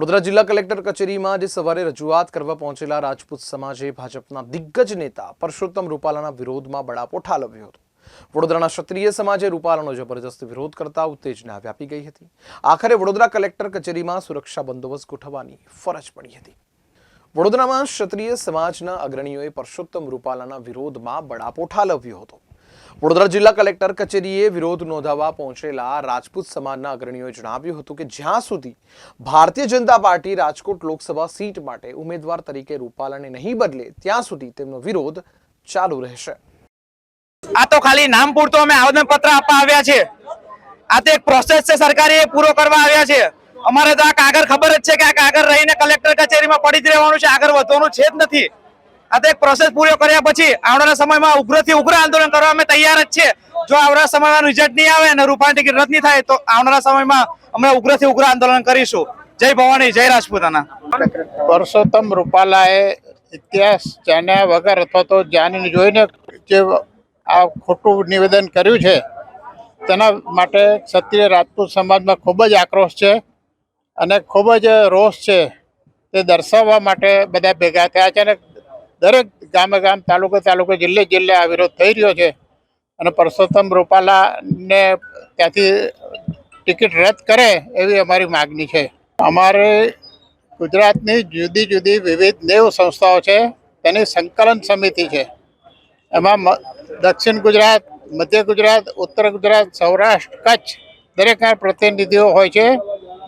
વડોદરા જિલ્લા કલેક્ટર કચેરીમાં આજે સવારે રજૂઆત કરવા પહોંચેલા રાજપૂત સમાજે ભાજપના દિગ્ગજ નેતા પરસોત્તમ રૂપાલાના વિરોધમાં બળાપો ઠાલવ્યો હતો. વડોદરાના ક્ષત્રિય સમાજે રૂપાલાનો જબરજસ્ત વિરોધ કરતા ઉત્તેજના વ્યાપી ગઈ હતી. આખરે વડોદરા કલેક્ટર કચેરીમાં સુરક્ષા બંદોબસ્ત ગોઠવવાની ફરજ પડી હતી. વડોદરામાં ક્ષત્રિય સમાજના અગ્રણીઓએ પરસોત્તમ રૂપાલાના વિરોધમાં બળાપો ઠાલવ્યો હતો. વડોદરા જિલ્લા કલેક્ટર કચેરીએ વિરોધ નોંધાવવા પહોંચેલા રાજપૂત સમાજના અગ્રણીઓએ જણાવ્યું હતું કે જ્યાં સુધી ભારતીય જનતા પાર્ટી રાજકોટ લોકસભા સીટ માટે ઉમેદવાર તરીકે રૂપાલાને નહીં બદલે, ત્યાં સુધી તેમનો વિરોધ ચાલુ રહેશે. આ તો ખાલી નામ પૂરતો અમે આવેદન પત્ર આપવા આવ્યા છે આ તો એક પ્રોસેસ છે સરકારે, એ પૂરો કરવા આવ્યા છે અમારે તો આ કાગળ ખબર જ છે કે આ કાગળ રહીને કલેક્ટર કચેરીમાં પડી જ રહેવાનું છે. આગળ વધવાનું છે જ નથી. આ તો એક પ્રોસેસ પૂરો કર્યા પછી આવનારા સમયમાં ઉગ્રથી ઉગ્ર આંદોલન કરવા અમે તૈયાર જ છે જો આવનારા સમયમાં રિઝલ્ટ નહીં આવે અને રૂપાણી ટિકિટ રદ નહીં થાય તો આવનારા સમયમાં અમે ઉગ્રથી ઉગ્ર આંદોલન કરીશું. જય ભવાની, જય રાજપૂતાના. પરસોત્તમ રૂપાલાએ ઇતિહાસ જાણ્યા વગર અથવા તો જાણીને જોઈને જે આ ખોટું નિવેદન કર્યું છે, તેના માટે ક્ષત્રિય રાજપૂત સમાજમાં ખૂબ જ આક્રોશ છે અને ખૂબ જ રોષ છે તે દર્શાવવા માટે બધા ભેગા થયા છે અને દરેક ગામે ગામ, તાલુકે તાલુકે, જિલ્લે જિલ્લે આ વિરોધ થઈ રહ્યો છે. અને પરસોત્તમ રૂપાલાને ત્યાંથી ટિકિટ રદ કરે એવી અમારી માગણી છે. અમારે ગુજરાતની જુદી જુદી વિવિધ નેવ સંસ્થાઓ છે, તેની સંકલન સમિતિ છે. એમાં દક્ષિણ ગુજરાત, મધ્ય ગુજરાત, ઉત્તર ગુજરાત, સૌરાષ્ટ્ર, કચ્છ દરેકના પ્રતિનિધિઓ હોય છે.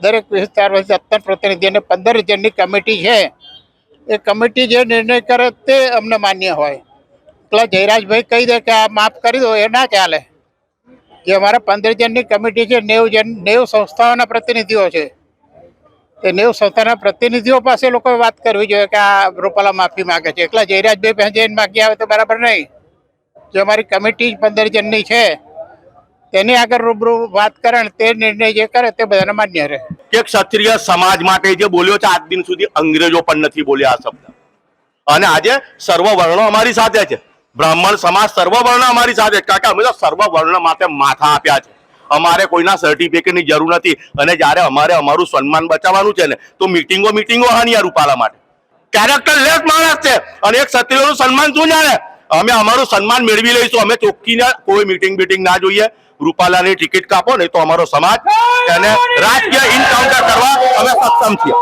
દરેક સત્તર પ્રતિનિધિ અને પંદર જણની કમિટી છે. એ કમિટી જે નિર્ણય કરે તે અમને માન્ય હોય. એટલે જયરાજભાઈ કહી દે કે આ માફ કરી દો, એ ના ચાલે. જે અમારા પંદર જણની કમિટી છે, નેવ જણ નેવ સંસ્થાઓના પ્રતિનિધિઓ છે. તે નેવ સંસ્થાના પ્રતિનિધિઓ પાસે લોકોએ વાત કરવી જોઈએ કે આ રૂપાલા માફી માંગે છે. એકલા જયરાજભાઈ પાસે જઈને માગી આવે તો બરાબર નહીં. જે અમારી કમિટી પંદર જણની છે તેની આગળ રૂબરૂ વાત કરે તે નિર્ણય જે કરે તે બધાને માન્ય રહે. કે ક્ષત્રિય સમાજ માટે જે બોલ્યો છે, આજ દિન સુધી અંગ્રેજો પણ નથી બોલ્યા આ શબ્દ. અને આજે સર્વ વર્ણો અમારી સાથે છે. બ્રાહ્મણ સમાજ સર્વ વર્ણ અમારી સાથે કારણ કે અમે તો સર્વ વર્ણ માટે માથા આપ્યા છે. અમારે કોઈના સર્ટિફિકેટની જરૂર નથી. અને જ્યારે અમારે અમારું સન્માન બચાવવાનું છે ને, તો મિટિંગો મિટિંગો હાનિયા રૂપાલા માટે. કેરેક્ટર લેસ માણસ છે. અને એક ક્ષત્રિયોનું સન્માન શું જાણે? અમે અમારું સન્માન મેળવી લઈશું. અમે ચોખ્ખીને કોઈ મિટિંગ બીટિંગ ના જોઈએ. રૂપાલાની ટિકિટ કાપો નહીં તો અમારો સમાજ એને રાજકીય ઇનકાઉન્ટર કરવા અમે સક્ષમ છીએ.